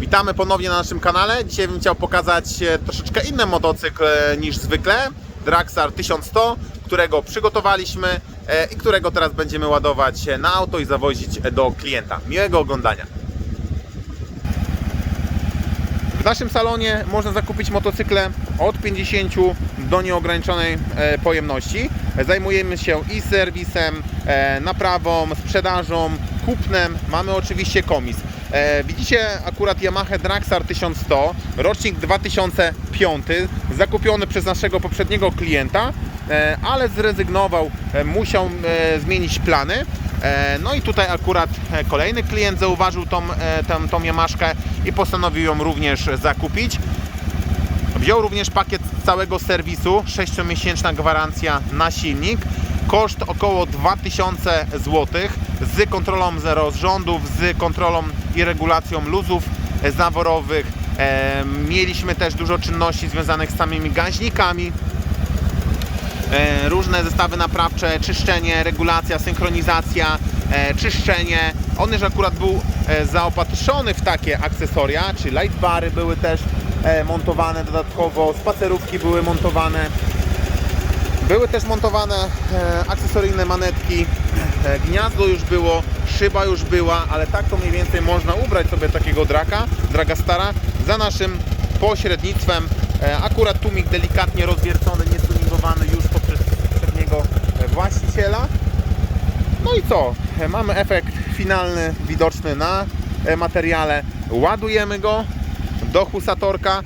Witamy ponownie na naszym kanale. Dzisiaj bym chciał pokazać e, troszeczkę inny motocykl e, niż zwykle. Draxar 1100, którego przygotowaliśmy e, i którego teraz będziemy ładować na auto i zawozić do klienta. Miłego oglądania. W naszym salonie można zakupić motocykle od 50 do nieograniczonej pojemności. Zajmujemy się i serwisem, naprawą, sprzedażą, kupnem. Mamy oczywiście komis. E, Widzicie akurat Yamaha Draxar 1100, rocznik 2005, zakupiony przez naszego poprzedniego klienta, e, ale zrezygnował, e, musiał e, zmienić plany. E, No i tutaj akurat e, kolejny klient zauważył tą, e, tą, tą Yamaszkę i postanowił ją również zakupić. Wziął również pakiet całego serwisu, 6-miesięczna gwarancja na silnik, koszt około 2000 zł z kontrolą rozrządów, z kontrolą i regulacją luzów e, zaworowych. E, Mieliśmy też dużo czynności związanych z samymi gaźnikami, e, różne zestawy naprawcze, czyszczenie, regulacja, synchronizacja, czyszczenie. On już akurat był zaopatrzony w takie akcesoria, czy lightbary były też montowane dodatkowo, spacerówki były montowane. Były też montowane e, akcesoryjne manetki, e, gniazdo już było, szyba już była, ale tak to mniej więcej można ubrać sobie takiego draka, dragastara za naszym pośrednictwem. E, akurat tłumik delikatnie rozwiercony, nietuningowany już poprzez poprzedniego właściciela. No i co? Mamy efekt finalny widoczny na materiale. Ładujemy go do husatorka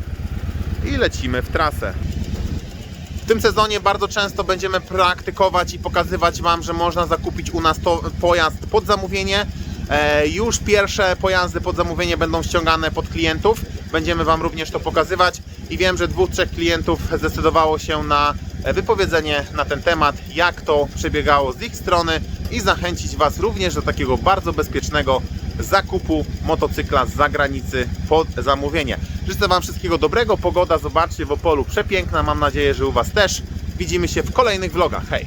i lecimy w trasę. W tym sezonie bardzo często będziemy praktykować i pokazywać Wam, że można zakupić u nas to pojazd pod zamówienie. E, już pierwsze pojazdy pod zamówienie będą ściągane pod klientów. Będziemy Wam również to pokazywać i wiem, że dwóch, trzech klientów zdecydowało się na wypowiedzenie na ten temat, jak to przebiegało z ich strony i zachęcić Was również do takiego bardzo bezpiecznego zakupu motocykla z zagranicy pod zamówienie. Życzę Wam wszystkiego dobrego, pogoda, zobaczcie w Opolu przepiękna, mam nadzieję, że u Was też. Widzimy się w kolejnych vlogach, hej!